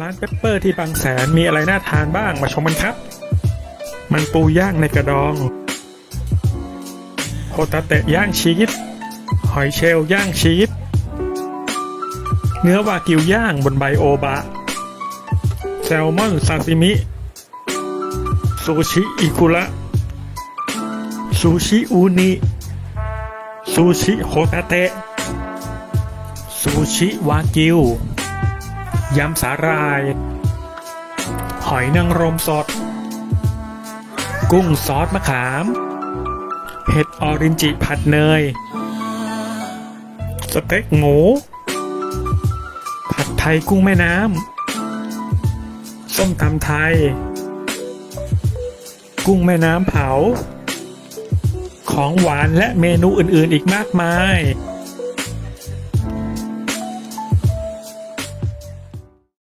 ร้านเปปเปอร์ที่บางแสนมีอะไรน่าทานบ้างมาชมกันครับ มันปูย่างในกระดองโฮตาเตะย่างชีสหอยเชลล์ย่างชีสเนื้อวากิวย่างบนใบโอบะ แซลมอนซาซิมิ ซูชิอิคุระ ซูชิอูนิ ซูชิโฮตาเตะ ซูชิวากิว ยำสาหร่าย หอยนางรมสด กุ้งซอสมะขามเห็ดออรินจิผัดเนย สเต็กหมู ผัดไทยกุ้งแม่น้ำ ส้มตำไทย กุ้งแม่น้ำเผา ของหวานและเมนูอื่นๆอีกมากมาย